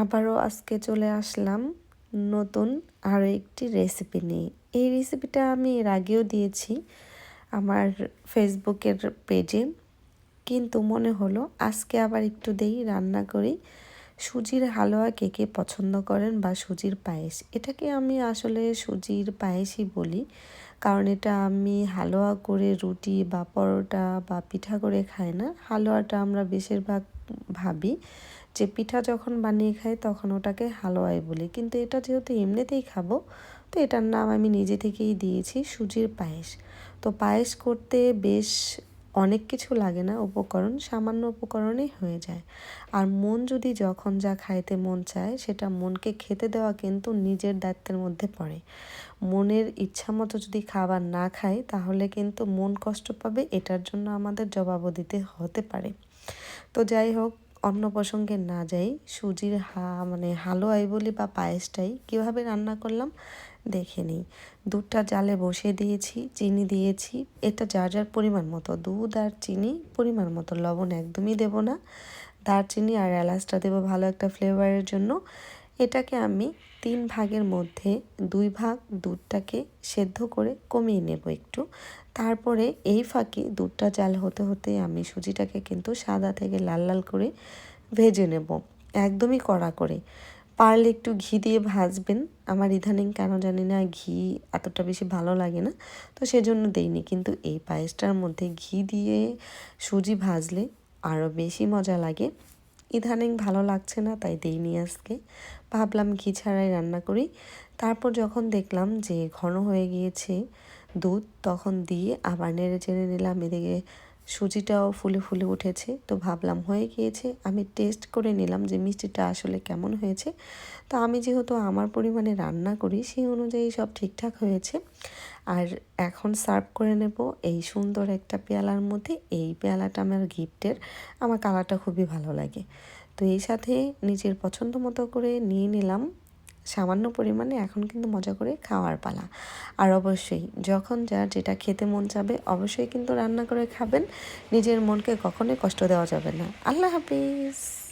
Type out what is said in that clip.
আবারও আজকে চলে আসলাম নতুন আরও একটি রেসিপি নিয়ে। এই রেসিপিটা আমি এর আগেও দিয়েছি আমার ফেসবুকের পেজে। কিন্তু মনে হলো আজকে আবার একটু দেই রান্না করি। সুজির হালুয়া কে কে পছন্দ করেন বা সুজির পায়েস। এটাকে আমি আসলে সুজির পায়েসই বলি। কারণ এটা আমি হালুয়া করে রুটি বা পরোটা বা পিঠা করে খাই না। হালুয়াটা আমরা বেশিরভাগ ভাবি যে পিঠা যখন বানিয়ে খাই তখন ওটাকে হালুয়াই বলি। কিন্তু এটা যেহেতু এমনিতেই খাব, তো এটার নাম আমি নিজে থেকেই দিয়েছি সুজির পায়েস। তো পায়েস করতে বেশ অনেক কিছু লাগে না উপকরণ, সামান্য উপকরণেই হয়ে যায়। আর মন যদি যখন যা খাইতে মন চায়, সেটা মনকে খেতে দেওয়া কিন্তু নিজের দায়িত্বের মধ্যে পড়ে। মনের ইচ্ছা মতো যদি খাবার না খায় তাহলে কিন্তু মন কষ্ট পাবে, এটার জন্য আমাদের জবাবও দিতে হতে পারে। তো যাই হোক অন্য প্রসঙ্গে না যাই, সুজির হা মানে হালুয়াই বলি বা পায়েসটাই কীভাবে রান্না করলাম দেখে নিই। দুধটা জালে বসিয়ে দিয়েছি, চিনি দিয়েছি। এটা যার যার পরিমাণ মতো। দুধ আর চিনি পরিমাণ মতো। লবণ একদমই দেব না। দারচিনি আর এলাচটা দেবো ভালো একটা ফ্লেভারের জন্য। এটাকে আমি তিন ভাগের মধ্যে দুই ভাগ দুধটাকে সেদ্ধ করে কমিয়ে নেব একটু। তারপরে এই ফাঁকে দুধটা জাল হতে হতে আমি সুজিটাকে কিন্তু সাদা থেকে লাল লাল করে ভেজে নেব। একদমই কড়া করে। পারলে একটু ঘি দিয়ে ভাজবেন। আমার ইদানিং কেন জানি না ঘি এতটা বেশি ভালো লাগে না, তো সেজন্য দেইনি। কিন্তু এই পায়েসটার মধ্যে ঘি দিয়ে সুজি ভাজলে আরও বেশি মজা লাগে। ইদানিং ভালো লাগছে না, তাই দেইনি আজকে। ভাবলাম ঘি ছাড়াই রান্না করি। তারপর যখন দেখলাম যে ঘন হয়ে গিয়েছে দুধ, তখন দিয়ে আবার নেড়ে চেড়ে নিলাম, এদিকে সুজিটাও ফুলে ফুলে উঠেছে। তো ভাবলাম হয়ে গিয়েছে। আমি টেস্ট করে নিলাম যে মিষ্টিটা আসলে কেমন হয়েছে। তো আমি যেহেতু আমার পরিমাণে রান্না করি, সেই অনুযায়ী সব ঠিকঠাক হয়েছে। আর এখন সার্ভ করে নেব এই সুন্দর একটা পেয়ালার মধ্যে। এই পেয়ালাটা আমার গিফটের আমার কালারটা খুবই ভালো লাগে। তো এই সাথে নিজের পছন্দ মতো করে নিয়ে নিলাম। সামান্য পরিমাণে এখন কিন্তু মজা করে খাওয়ার পালা। আর অবশ্যই, যখন যা যেটা খেতে মন চাবে, অবশ্যই কিন্তু রান্না করে খাবেন। নিজের মনকে কখনোই কষ্ট দেওয়া যাবে না। আল্লাহ হাফিজ।